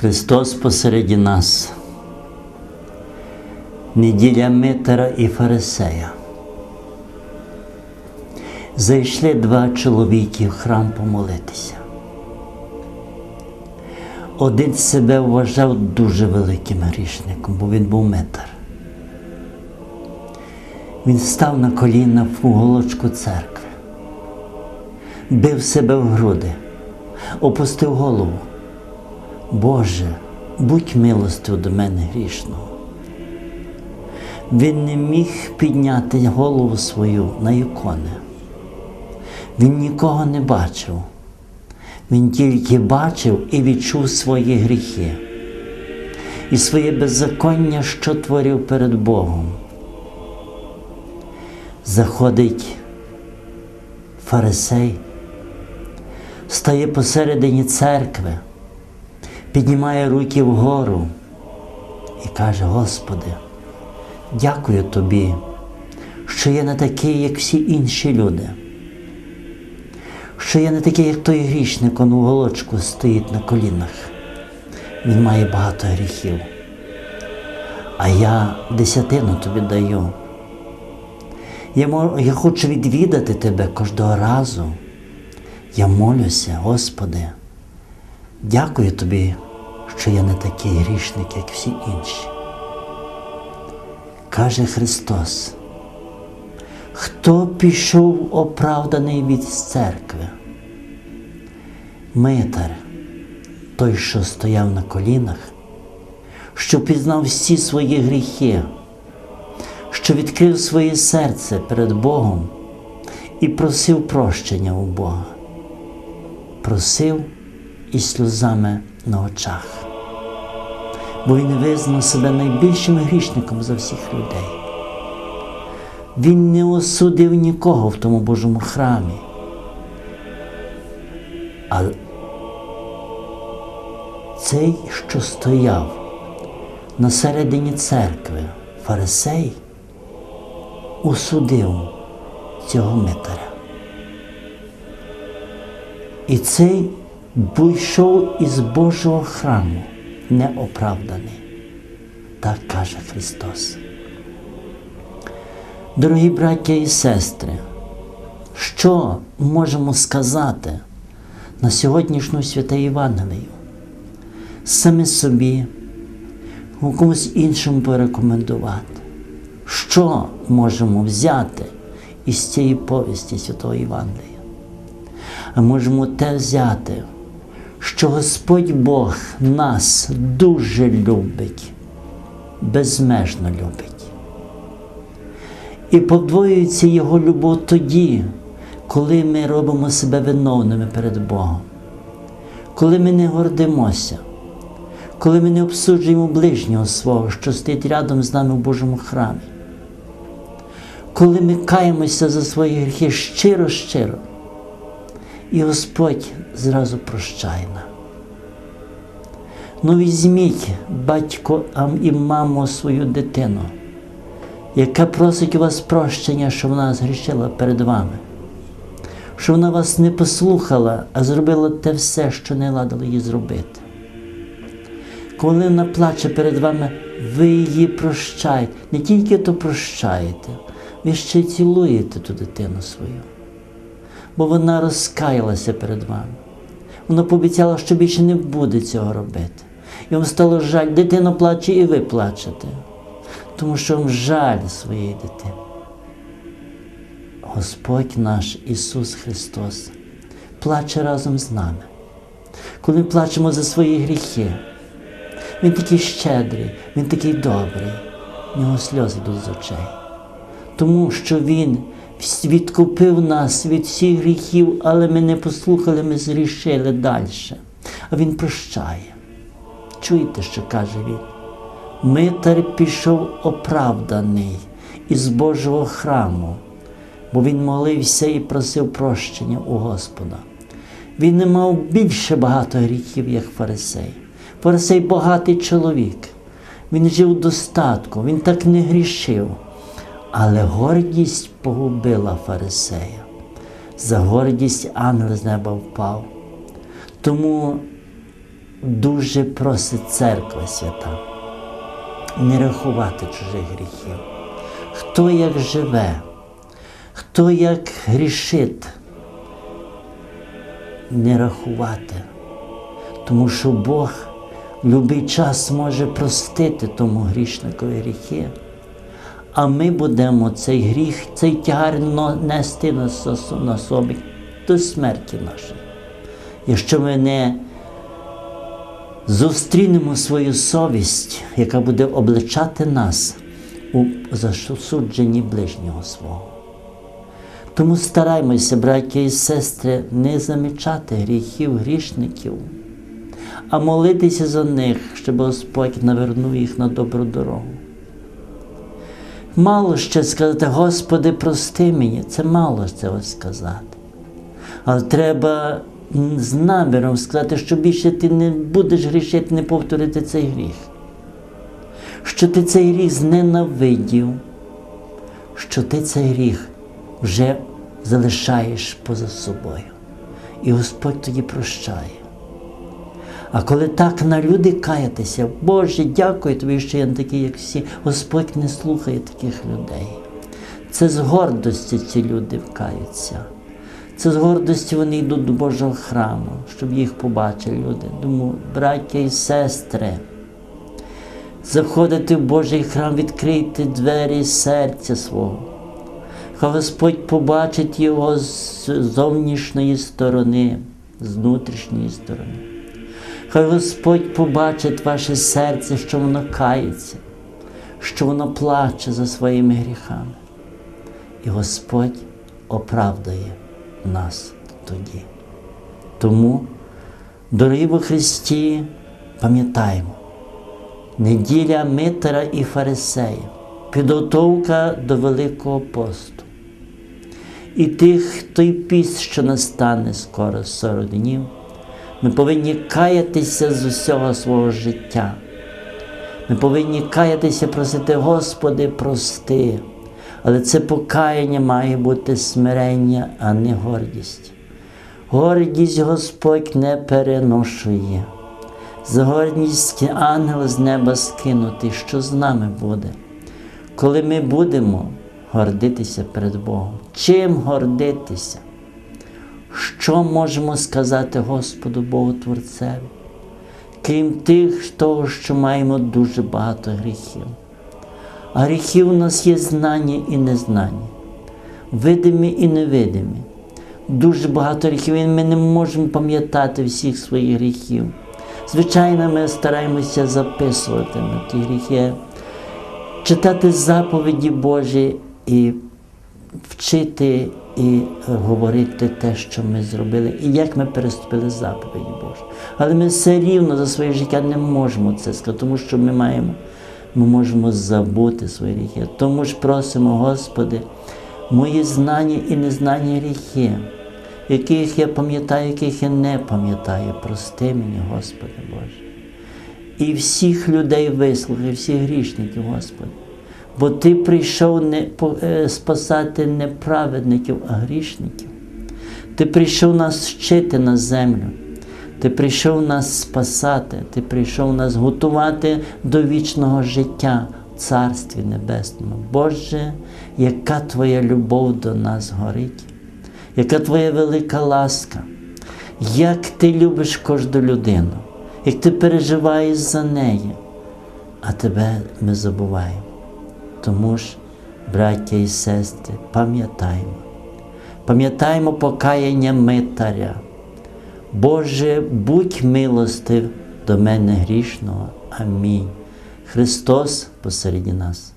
Христос посереді нас. Неділя Митара і Фарисея. Зайшли два чоловіки в храм помолитися. Один себе вважав дуже великим грішником, бо він був митар. Він став на коліна в уголочку церкви, бив себе в груди, опустив голову. Боже, будь милостив до мене грішного. Він не міг підняти голову свою на ікони. Він нікого не бачив. Він тільки бачив і відчув свої гріхи і своє беззаконня, що творив перед Богом. Заходить фарисей, стає посередині церкви, піднімає руки вгору і каже: Господи, дякую тобі, що я не такий, як всі інші люди що я не такий, як той грішник, он у голочку стоїть на колінах. Він має багато гріхів. А я десятину тобі даю. Я, мо- я хочу відвідати тебе кожного разу. Я молюся, Господи, дякую тобі, що я не такий грішник, як всі інші. Каже Христос. Хто пішов оправданий від церкви? Митар, той, що стояв на колінах, що пізнав всі свої гріхи, що відкрив своє серце перед Богом і просив прощення у Бога. Просив із сльозами на очах, він визнав себе найбільшим грішником за всіх людей. Він не осудив нікого в тому Божому храмі. А цей, що стояв на середині церкви, фарисей, осудив цього митаря. І цей вийшов із Божого храму неоправданий. Так каже Христос. Дорогі браття і сестри, що можемо сказати на сьогоднішню святе Євангелію? Самі собі, комусь іншому порекомендувати. Що можемо взяти із цієї повісті Святого Євангелія? А можемо те взяти, що Господь Бог нас дуже любить, безмежно любить. І подвоюється Його любов тоді, коли ми робимо себе виновними перед Богом, коли ми не гордимося, коли ми не обсуджуємо ближнього свого, що стоїть рядом з нами в Божому храмі, коли ми каємося за свої гріхи щиро-щиро, і Господь зразу прощає нам. Ну візьміть, батько і маму свою дитину яка просить у вас прощення, що вона згрішила перед вами, що вона вас не послухала, а зробила те все, що не ладило їй зробити. Коли вона плаче перед вами, ви її прощаєте. Не тільки то прощаєте, ви ще й цілуєте ту дитину свою, бо вона розкаялася перед вами. Вона пообіцяла, що більше не буде цього робити. І вам стало жаль, дитина плаче, і ви плачете тому що вам жаль своєї дитини. Господь наш Ісус Христос плаче разом з нами. Коли ми плачемо за свої гріхи, Він такий щедрий, Він такий добрий, в нього сльози йдуть з очей. Тому що Він відкупив нас від всіх гріхів, але ми не послухали, ми зрішили далі. А Він прощає. Чуєте, що каже Він? Митар пішов оправданий із Божого храму, бо він молився і просив прощення у Господа. Він не мав більше багато гріхів, як фарисей. Фарисей багатий чоловік. Він жив достатку, він так не грішив. Але гордість погубила фарисея. За гордість ангел з неба впав. Тому дуже просить церква свята не рахувати чужих гріхів. Хто як живе, хто як грішить, не рахувати. Тому що Бог в будь-який час може простити тому грішникові гріхи. А ми будемо цей гріх, цей тягар нести на, собі до смерті нашої. Якщо ми не зустрінемо свою совість, яка буде обличати нас у засудженні ближнього свого. Тому стараймося, браття і сестри, не замічати гріхів грішників, а молитися за них, щоб Господь навернув їх на добру дорогу. Мало ще сказати, Господи, прости мені, це мало цього сказати. Але треба з наміром сказати, що більше ти не будеш грішити, не повторити цей гріх. Що ти цей гріх зненавидів, що ти цей гріх вже залишаєш поза собою. І Господь тоді прощає. А коли так на люди каятися, Боже, дякую тобі, що я не такий, як всі. Господь не слухає таких людей. Це з гордості ці люди вкаються. Це з гордості вони йдуть до Божого храму, щоб їх побачили люди. Тому, браття і сестри, заходите в Божий храм, відкрийте двері серця свого. Хай Господь побачить його з зовнішньої сторони, з внутрішньої сторони. Хай Господь побачить ваше серце, що воно кається, що воно плаче за своїми гріхами. І Господь оправдає нас тоді. Тому, дорогі во Христі, пам'ятаємо, неділя Митара і Фарисея, підготовка до Великого посту. І тих той піст, що настане скоро 40 днів, ми повинні каятися з усього свого життя. Ми повинні каятися, просити, Господи, прости. Але це покаяння має бути смирення, а не гордість. Гордість Господь не переношує. За гордість ангел з неба скинутий, що з нами буде, коли ми будемо гордитися перед Богом. Чим гордитися? Що можемо сказати Господу Богу Творцеві? Крім тих, того, що маємо дуже багато гріхів. А гріхів у нас є знання і незнання, видимі і невидимі. Дуже багато гріхів, і ми не можемо пам'ятати всіх своїх гріхів. Звичайно, ми стараємося записувати на ті гріхи, читати заповіді Божі і вчити і говорити те, що ми зробили, і як ми переступили заповіді Божі. Але ми все рівно за своє життя не можемо це сказати, тому що ми маємо, ми можемо забути свої гріхи. Тому ж просимо, Господи, мої знання і незнання гріхи, яких я пам'ятаю, яких я не пам'ятаю. Прости мені, Господи Боже. І всіх людей вислухай, всіх грішників, Господи. Бо Ти прийшов не е, спасати не праведників, а грішників. Ти прийшов нас вчити на землю. Ти прийшов нас спасати, ти прийшов нас готувати до вічного життя в Царстві Небесному. Боже, яка Твоя любов до нас горить, яка Твоя велика ласка, як Ти любиш кожну людину, як Ти переживаєш за неї, а Тебе ми забуваємо. Тому ж, браття і сестри, пам'ятаємо, пам'ятаємо покаяння митаря. Боже, будь милостив до мене грішного. Амінь. Христос посеред нас.